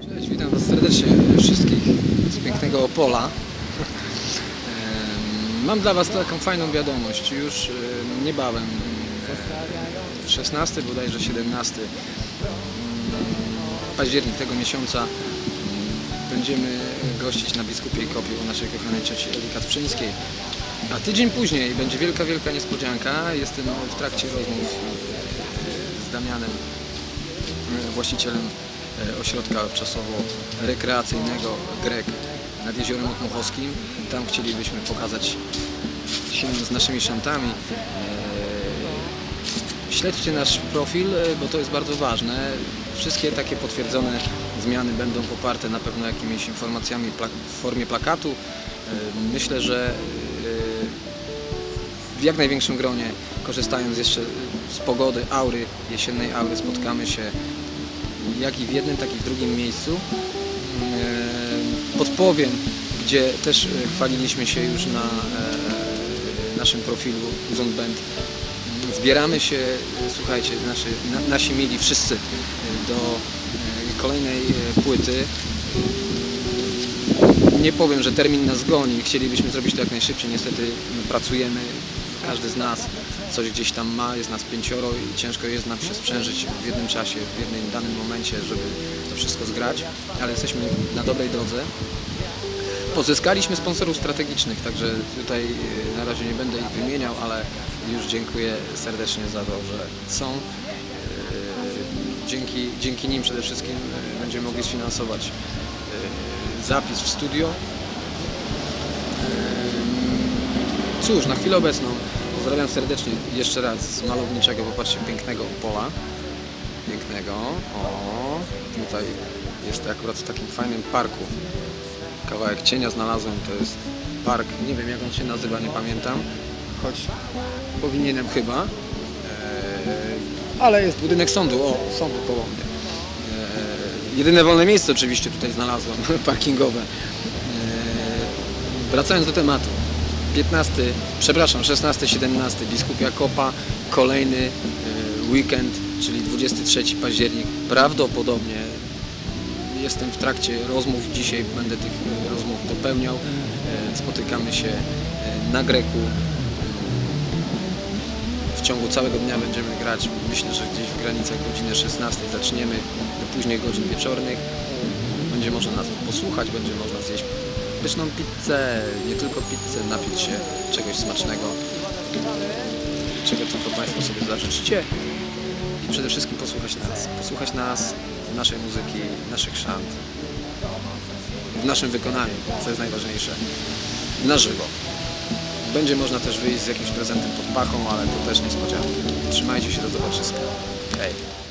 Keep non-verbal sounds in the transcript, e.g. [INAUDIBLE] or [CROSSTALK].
Cześć, witam Was serdecznie wszystkich z pięknego Opola. Mam dla Was taką fajną wiadomość. Już em, niebawem, em, 16 bodajże 17 em, październik tego miesiąca em, będziemy gościć na Biskupiej Kopie u naszej kochanej cioci Eli Kacprzyńskiej. A tydzień później będzie wielka, wielka niespodzianka. Jestem w trakcie rozmów z Damianem e, właścicielem e, ośrodka wczasowo-rekreacyjnego Grek nad Jeziorem Otmochowskim. Tam chcielibyśmy pokazać się z naszymi szantami. E, Śledźcie nasz profil, e, bo to jest bardzo ważne. Wszystkie takie potwierdzone zmiany będą poparte na pewno jakimiś informacjami w formie plakatu. Myślę, że w jak największym gronie, korzystając jeszcze z pogody, aury, jesiennej aury, spotkamy się jak i w jednym, tak i w drugim miejscu. E, Podpowiem, gdzie też e, chwaliliśmy się już na e, naszym profilu Uzon Band. Zbieramy się, słuchajcie, nasi, na, nasi mili wszyscy do kolejnej płyty. Nie powiem, że termin nas goni, chcielibyśmy zrobić to jak najszybciej, niestety no, pracujemy, każdy z nas coś gdzieś tam ma, jest nas pięcioro i ciężko jest nam się sprzężyć w jednym czasie, w jednym danym momencie, żeby to wszystko zgrać, ale jesteśmy na dobrej drodze. Pozyskaliśmy sponsorów strategicznych, także tutaj e, na razie nie będę ich wymieniał, ale już dziękuję serdecznie za to, że są. E, Dzięki, dzięki nim przede wszystkim e, będziemy mogli sfinansować zapis w studio. Cóż, na chwilę obecną pozdrawiam serdecznie jeszcze raz z malowniczego, popatrzcie, pięknego pola. Pięknego. O, tutaj jest akurat w takim fajnym parku. Kawałek cienia znalazłem, to jest park, nie wiem jak on się nazywa, nie pamiętam, choć powinienem chyba. Eee, ale jest budynek sądu, o, sądu koło mnie. Eee, jedyne wolne miejsce oczywiście tutaj znalazłem, [LAUGHS] parkingowe. Eee, wracając do tematu. 15, przepraszam, 16-17 Biskupia Kopa, kolejny e, weekend, czyli 23 październik. Prawdopodobnie jestem w trakcie rozmów, dzisiaj będę tych rozmów dopełniał. E, Spotykamy się e, na Greku. W ciągu całego dnia będziemy grać, myślę, że gdzieś w granicach godziny 16 zaczniemy do późnych godzin wieczornych. Będzie można nas posłuchać, będzie można zjeść pyszną pizzę, nie tylko pizzę, napić się czegoś smacznego, czego tylko Państwo sobie zażyczycie i przede wszystkim posłuchać nas, posłuchać nas, naszej muzyki, naszych szant, w naszym wykonaniu, co jest najważniejsze, na żywo. Będzie można też wyjść z jakimś prezentem pod pachą, ale to też niespodzianka. Trzymajcie się, do zobaczyska. Hej!